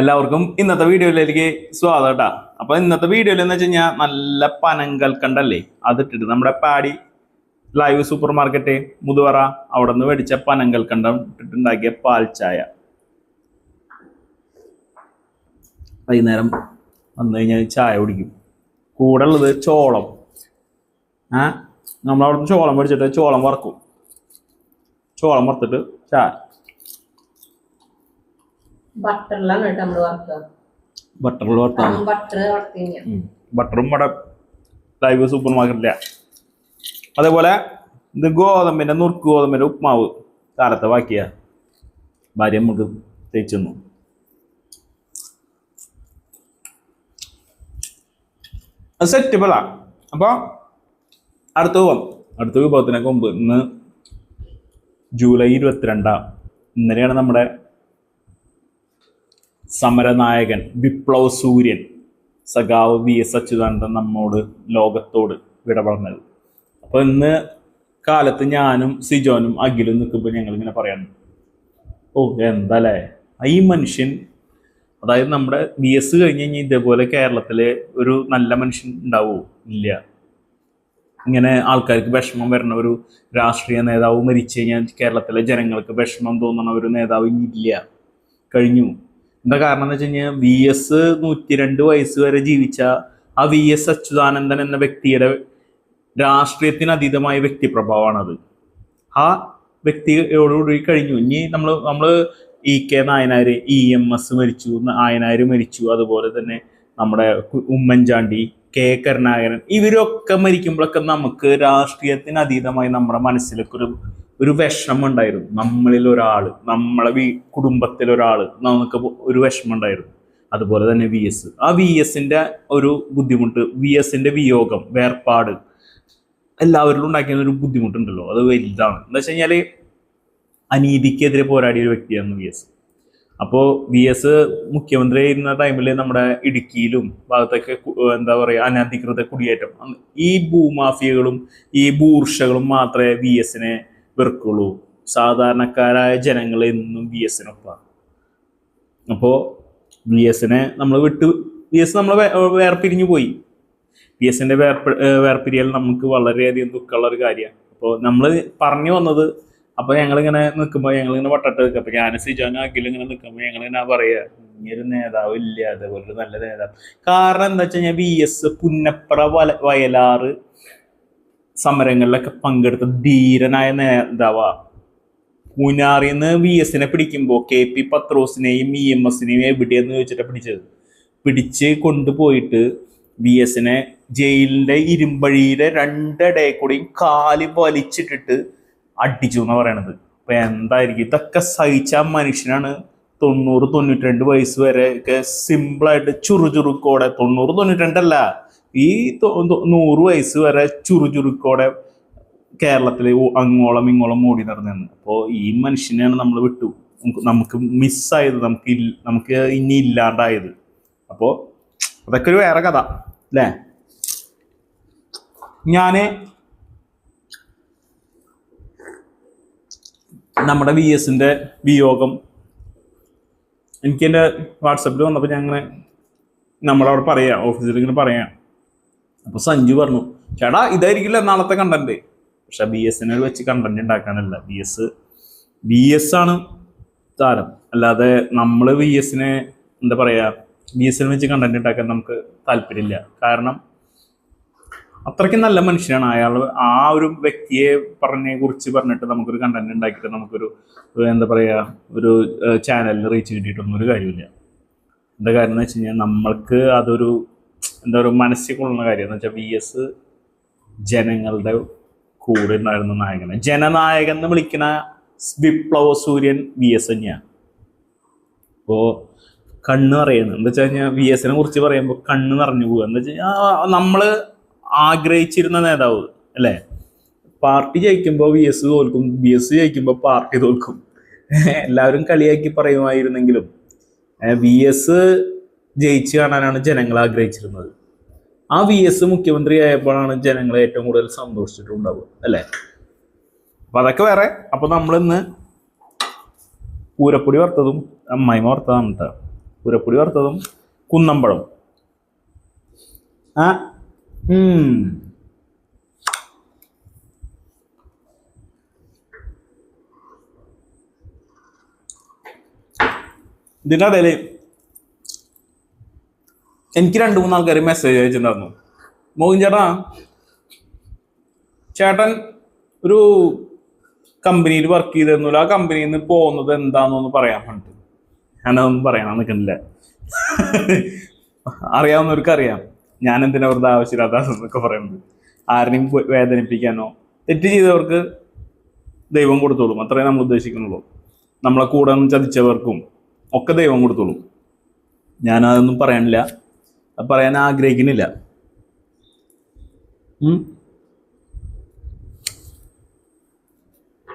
എല്ലാവർക്കും ഇന്നത്തെ വീഡിയോയിലേക്ക് സ്വാഗതം കേട്ടാ അപ്പൊ ഇന്നത്തെ വീഡിയോയിൽ എന്ന് വെച്ച് കഴിഞ്ഞാൽ നല്ല പനങ്കൽക്കണ്ടല്ലേ അതിട്ടിട്ട് നമ്മുടെ പാടി ലൈവ് സൂപ്പർ മാർക്കറ്റ് മുതുവറ അവിടെ നിന്ന് മേടിച്ച പനങ്കൽക്കണ്ടം ഇട്ടിട്ടുണ്ടാക്കിയ പാൽ ചായ. വൈകുന്നേരം വന്നു കഴിഞ്ഞാൽ ചായ കുടിക്കും. കൂടെ ഉള്ളത് ചോളം. ആ നമ്മളവിടുന്ന് ചോളം മേടിച്ചിട്ട് ചോളം വറക്കും. ചോളം വറുത്തിട്ട് ചായ. ബട്ടറിലാണ് കേട്ടോ നമ്മൾ വറുക്കുക ബട്ടറിൽ വറുത്താണ് ബട്ടർ വറുത്ത് കഴിഞ്ഞാൽ ബട്ടറും ഇവിടെ ലൈവ് സൂപ്പർ മാർക്കറ്റില്ല അതേപോലെ ഇത് ഗോതമ്പിന്റെ നുറുക്ക് ഗോതമ്പിന്റെ ഉപ്മാവ് കാലത്തെ ബാക്കിയ. ഭാര്യ നമുക്ക് തേച്ചു തന്നു. അത് സെറ്റബിളാ പല അപ്പൊ അടുത്ത വിഭവം. അടുത്ത വിഭവത്തിനൊക്കെ മുമ്പ് ഇന്ന് ജൂലൈ ഇരുപത്തിരണ്ടാം. ഇന്നലെയാണ് നമ്മുടെ സമരനായകൻ വിപ്ലവ സൂര്യൻ സഖാവ് വി എസ് അച്യുതാനന്ദൻ നമ്മോട് ലോകത്തോട് വിട പറഞ്ഞത് അപ്പൊ ഇന്ന് കാലത്ത് ഞാനും സിജോനും അഖിലും നിൽക്കുമ്പോൾ ഞങ്ങൾ ഇങ്ങനെ പറയാൻ ഓ എന്താല്ലേ ഈ മനുഷ്യൻ അതായത് നമ്മുടെ വി എസ് കഴിഞ്ഞ് കഴിഞ്ഞാൽ ഇതേപോലെ കേരളത്തിലെ ഒരു നല്ല മനുഷ്യൻ ഉണ്ടാവുമോ ഇല്ല. ഇങ്ങനെ ആൾക്കാർക്ക് വിഷമം വരുന്ന ഒരു രാഷ്ട്രീയ നേതാവ് മരിച്ചു കഴിഞ്ഞാൽ കേരളത്തിലെ ജനങ്ങൾക്ക് വിഷമം തോന്നുന്ന ഒരു നേതാവ് ഇല്ല. കഴിഞ്ഞു. എന്താ കാരണം എന്ന് വെച്ച് കഴിഞ്ഞാൽ വി എസ് നൂറ്റി രണ്ട് വയസ്സ് വരെ ജീവിച്ച ആ വി എസ് അച്യുതാനന്ദൻ എന്ന വ്യക്തിയുടെ രാഷ്ട്രീയത്തിന് അതീതമായ വ്യക്തിപ്രഭാവമാണത്. ആ വ്യക്തിയോടുകൂടി കഴിഞ്ഞു. ഇനി നമ്മൾ നമ്മൾ E K Nayanar E M S മരിച്ചു നായനാര് മരിച്ചു അതുപോലെ തന്നെ നമ്മുടെ ഉമ്മൻചാണ്ടി കെ കരുണാകരൻ ഇവരൊക്കെ മരിക്കുമ്പോഴൊക്കെ നമുക്ക് രാഷ്ട്രീയത്തിന് അതീതമായി നമ്മുടെ മനസ്സിലൊക്കെ ഒരു ഒരു വിഷമം ഉണ്ടായിരുന്നു നമ്മളിൽ ഒരാൾ നമ്മളെ വീ കുടുംബത്തിൽ ഒരാൾ നമുക്ക് ഒരു വിഷമം ഉണ്ടായിരുന്നു അതുപോലെ തന്നെ വി എസ് ആ വി എസിന്റെ ഒരു ബുദ്ധിമുട്ട് വി എസിന്റെ വിയോഗം വേർപാട് എല്ലാവരിലും ഉണ്ടാക്കിയ ഒരു ബുദ്ധിമുട്ടുണ്ടല്ലോ. അത് വലുതാണ്. എന്താ വെച്ച് അനീതിക്കെതിരെ പോരാടിയ ഒരു വ്യക്തിയാണ് വി എസ് അപ്പോൾ വി എസ് മുഖ്യമന്ത്രി ആയിരുന്ന ടൈമിൽ നമ്മുടെ ഇടുക്കിയിലും ഭാഗത്തൊക്കെ എന്താ പറയുക അനധികൃത കുടിയേറ്റം. ഈ ഭൂമാഫിയകളും ഈ ബൂർഷകളും മാത്രമേ വി എസിനെ വെറുക്കുള്ളൂ. സാധാരണക്കാരായ ജനങ്ങൾ എന്നും വി എസിനൊപ്പമാണ് അപ്പോൾ വി എസിനെ നമ്മൾ വിട്ട് വി എസ് നമ്മൾ വേർപിരിഞ്ഞു പോയി. വി എസിന്റെ വേർപ വേർപിരിയൽ നമുക്ക് വളരെയധികം ദുഃഖമുള്ള ഒരു കാര്യമാണ്. അപ്പോൾ നമ്മൾ പറഞ്ഞു വന്നത് അപ്പോൾ ഞങ്ങളിങ്ങനെ നിൽക്കുമ്പോൾ ഞങ്ങളിങ്ങനെ വട്ടട്ട് നിൽക്കുക അപ്പോൾ ഞാൻ സിജാനും അഖിലും ഇങ്ങനെ നിൽക്കുമ്പോൾ ഞങ്ങൾ ഇങ്ങനെ പറയുക ഇങ്ങനൊരു നേതാവ് ഇല്ല അതേപോലെ ഒരു നല്ല നേതാവ്. കാരണം എന്താ വെച്ച് കഴിഞ്ഞാൽ വി എസ് പുന്നപ്ര വയലാറ് സമരങ്ങളിലൊക്കെ പങ്കെടുത്ത ധീരനായ നേതാവാ മൂന്നാറിൽ നിന്ന് വി എസിനെ പിടിക്കുമ്പോൾ കെ പി പത്രോസിനെയും ഇ എം എസിനെയും എവിടെയെന്ന് ചോദിച്ചിട്ട് പിടിച്ചത്? പിടിച്ച് കൊണ്ടുപോയിട്ട് വി എസിനെ ജയിലിന്റെ ഇരുമ്പഴിയിലെ രണ്ടിടയിൽ കൂടിയും കാൽ വലിച്ചിട്ടിട്ട് അടിച്ചു എന്ന് പറയണത്. അപ്പൊ എന്തായിരിക്കും? ഇതൊക്കെ സഹിച്ച മനുഷ്യനാണ് തൊണ്ണൂറ് തൊണ്ണൂറ്റി രണ്ട് വയസ്സ് വരെ ഒക്കെ സിമ്പിളായിട്ട് ചുറുചുറുക്കോടെ തൊണ്ണൂറ് തൊണ്ണൂറ്റി രണ്ടല്ല ഈ നൂറ് വയസ്സ് വരെ ചുറുചുറുക്കോടെ കേരളത്തിൽ അങ്ങോളം ഇങ്ങോളം ഓടി നടന്നു അപ്പോൾ ഈ മനുഷ്യനെയാണ് നമ്മൾ വിട്ടു. നമുക്ക് മിസ്സായത് നമുക്ക് നമുക്ക് ഇനി ഇല്ലാണ്ടായത്. അപ്പോൾ അതൊക്കെ ഒരു വേറെ കഥ അല്ലേ? ഞാൻ നമ്മുടെ വി എസിന്റെ വിയോഗം എനിക്ക് എന്റെ വാട്സപ്പിൽ വന്നപ്പോൾ ഞാൻ അങ്ങനെ നമ്മളവിടെ പറയാം ഓഫീസിൽ ഇങ്ങനെ പറയാം. അപ്പൊ സഞ്ജു പറഞ്ഞു ചേട്ടാ ഇതായിരിക്കില്ല നാളത്തെ കണ്ടന്റ് പക്ഷെ ബി എസ് എൻ എൽ വെച്ച് കണ്ടന്റ് ഉണ്ടാക്കാനല്ല ബി എസ് ബി എസ് ആണ് താരം. അല്ലാതെ നമ്മൾ വി എസിനെ എന്താ പറയാ ബി എസ് എൻ വെച്ച് കണ്ടന്റ് ഉണ്ടാക്കാൻ നമുക്ക് താല്പര്യമില്ല. കാരണം അത്രയ്ക്ക് നല്ല മനുഷ്യനാണ്. അയാൾ ആ ഒരു വ്യക്തിയെ പറഞ്ഞെ കുറിച്ച് പറഞ്ഞിട്ട് നമുക്കൊരു കണ്ടന്റ് ഉണ്ടാക്കിയിട്ട് നമുക്കൊരു എന്താ പറയാ ഒരു ചാനലിൽ റീച്ച് കിട്ടിയിട്ടൊന്നും ഒരു കാര്യമില്ല. എന്താ കാര്യം എന്ന് വെച്ച് കഴിഞ്ഞാൽ നമ്മൾക്ക് അതൊരു എന്താ പറയുക മനസ്സിൽ കൊള്ളുന്ന കാര്യം എന്ന് വെച്ചാൽ വി എസ് ജനങ്ങളുടെ കൂടെ ഉണ്ടായിരുന്ന നായകനെ. ജനനായകൻ എന്ന് വിളിക്കുന്ന വിപ്ലവ സൂര്യൻ വി എസ് തന്നെയാണ് അപ്പോൾ കണ്ണ് നിറയുന്നത് എന്താ വെച്ച് കഴിഞ്ഞാൽ വി എസിനെ കുറിച്ച് പറയുമ്പോൾ കണ്ണ് നിറഞ്ഞു പോകുക എന്താ വെച്ചാൽ നമ്മൾ ആഗ്രഹിച്ചിരുന്ന നേതാവ് അല്ലേ? പാർട്ടി ജയിക്കുമ്പോൾ വി എസ് തോൽക്കും. വി എസ് ജയിക്കുമ്പോൾ പാർട്ടി തോൽക്കും. എല്ലാവരും കളിയാക്കി പറയുമായിരുന്നെങ്കിലും വി എസ് ജയിച്ചു കാണാനാണ് ജനങ്ങൾ ആഗ്രഹിച്ചിരുന്നത്. ആ വി എസ് മുഖ്യമന്ത്രി ആയപ്പോഴാണ് ജനങ്ങൾ ഏറ്റവും കൂടുതൽ സന്തോഷിച്ചിട്ടുണ്ടാവുക അല്ലേ? അപ്പൊ അതൊക്കെ വേറെ. അപ്പൊ നമ്മൾ ഇന്ന് പൂരപ്പൊടി വറുത്തതും അമ്മായിമ വറുത്തതാണ് പൂരപ്പൊടി വറുത്തതും കുന്നമ്പഴം. ആ. ഇതിന്റെ എനിക്ക് രണ്ട് മൂന്ന് ആൾക്കാർ മെസ്സേജ് അയച്ചിട്ടുണ്ടായിരുന്നു. മോഹൻ ചേട്ടാ ചേട്ടൻ ഒരു കമ്പനിയിൽ വർക്ക് ചെയ്തിരുന്നില്ല ആ കമ്പനിയിൽ നിന്ന് പോകുന്നത് എന്താണെന്നൊന്ന് പറയാൻ വേണ്ടി ഞാനതൊന്നും പറയണം നിൽക്കുന്നില്ല. അറിയാവുന്നവർക്ക് അറിയാം. ഞാൻ എന്തിനാ വെറുതെ ആവശ്യമില്ലാത്തതെന്നൊക്കെ പറയുന്നത്. ആരെയും വേദനിപ്പിക്കാനോ തെറ്റ് ചെയ്തവർക്ക് ദൈവം കൊടുത്തോളും. അത്രേ നമ്മൾ ഉദ്ദേശിക്കുന്നുള്ളൂ. നമ്മളെ കൂടെ ചതിച്ചവർക്കും ഒക്കെ ദൈവം കൊടുത്തോളും. ഞാനതൊന്നും പറയാനില്ല. പറയാൻ ആഗ്രഹിക്കുന്നില്ല.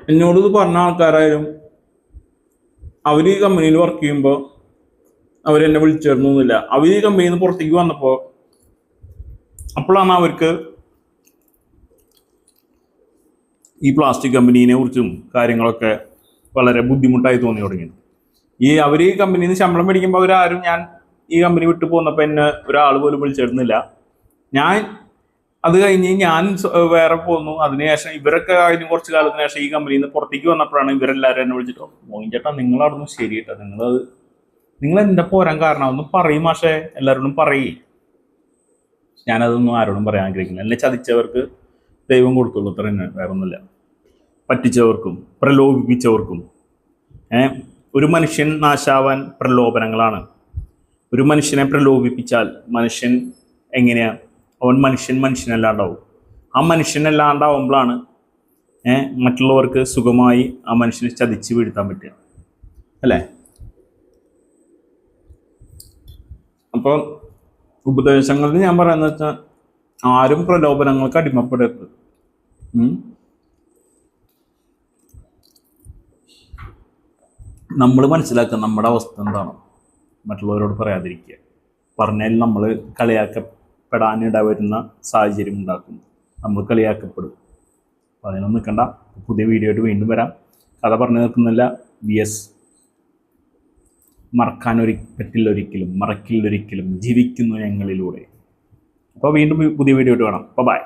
എന്നോട് ഇത് പറഞ്ഞ ആൾക്കാരായാലും അവർ ഈ കമ്പനിയിൽ വർക്ക് ചെയ്യുമ്പോൾ അവരെന്നെ വിളിച്ചേർന്നൊന്നുമില്ല. അവർ ഈ കമ്പനിയിൽ നിന്ന് പുറത്തേക്ക് വന്നപ്പോൾ അപ്പോഴാണ് അവർക്ക് ഈ പ്ലാസ്റ്റിക് കമ്പനീനെ കുറിച്ചും കാര്യങ്ങളൊക്കെ വളരെ ബുദ്ധിമുട്ടായി തോന്നി തുടങ്ങിയത്. ഈ അവർ ഈ കമ്പനിയിൽ നിന്ന് ശമ്പളം മേടിക്കുമ്പോൾ അവരാരും ഞാൻ ഈ കമ്പനി വിട്ടു പോന്നപ്പോൾ എന്നെ ഒരാൾ പോലും വിളിച്ചിരുന്നില്ല. ഞാൻ അത് കഴിഞ്ഞ് ഞാൻ വേറെ പോന്നു. അതിനുശേഷം ഇവരൊക്കെ കഴിഞ്ഞ് കുറച്ച് കാലത്തിന് ശേഷം ഈ കമ്പനിയിൽ നിന്ന് പുറത്തേക്ക് വന്നപ്പോഴാണ് ഇവരെല്ലാവരും എന്നെ വിളിച്ചിട്ട് മോഹിൻ ചേട്ടാ നിങ്ങളവിടുന്ന് ശരി കേട്ടോ നിങ്ങളത് നിങ്ങൾ എന്താ പോരാൻ കാരണം? ഒന്നും പറയും മാഷേ എല്ലാവരോടും പറയേ. ഞാനതൊന്നും ആരോടും പറയാൻ ആഗ്രഹിക്കുന്നില്ല. എന്നെ ചതിച്ചവർക്ക് ദൈവം കൊടുക്കുള്ളൂ അത്ര തന്നെ വേറെ ഒന്നുമില്ല പറ്റിച്ചവർക്കും പ്രലോഭിപ്പിച്ചവർക്കും ഒരു മനുഷ്യൻ നാശാവാൻ പ്രലോഭനങ്ങളാണ്. ഒരു മനുഷ്യനെ പ്രലോഭിപ്പിച്ചാൽ മനുഷ്യൻ എങ്ങനെയാണ് അവൻ മനുഷ്യൻ മനുഷ്യനല്ലാണ്ടാവും. ആ മനുഷ്യനല്ലാണ്ടാവുമ്പോഴാണ് മറ്റുള്ളവർക്ക് സുഖമായി ആ മനുഷ്യനെ ചതിച്ച് വീഴ്ത്താൻ പറ്റുക. അല്ലേ? അപ്പോൾ ഉപദേശങ്ങളിൽ ഞാൻ പറയുന്നത് വെച്ചാൽ ആരും പ്രലോഭനങ്ങൾക്ക് അടിമപ്പെടരുത്. നമ്മൾ മനസ്സിലാക്കുക നമ്മുടെ അവസ്ഥ എന്താണ്? മറ്റുള്ളവരോട് പറയാതിരിക്കുക. പറഞ്ഞാൽ നമ്മൾ കളിയാക്കപ്പെടാനിട വരുന്ന സാഹചര്യം ഉണ്ടാക്കും. നമ്മൾ കളിയാക്കപ്പെടും. അപ്പോൾ അതിനൊന്നും നിൽക്കണ്ട. പുതിയ വീഡിയോ ആയിട്ട് വീണ്ടും വരാം. കഥ പറഞ്ഞു നിൽക്കുന്നില്ല വി എസ് മറക്കാൻ ഒരി പറ്റില്ല ഒരിക്കലും മറക്കില്ല ഒരിക്കലും ജീവിക്കുന്നു ഞങ്ങളിലൂടെ. അപ്പോൾ വീണ്ടും പുതിയ വീഡിയോ ആയിട്ട് അപ്പോൾ ബൈ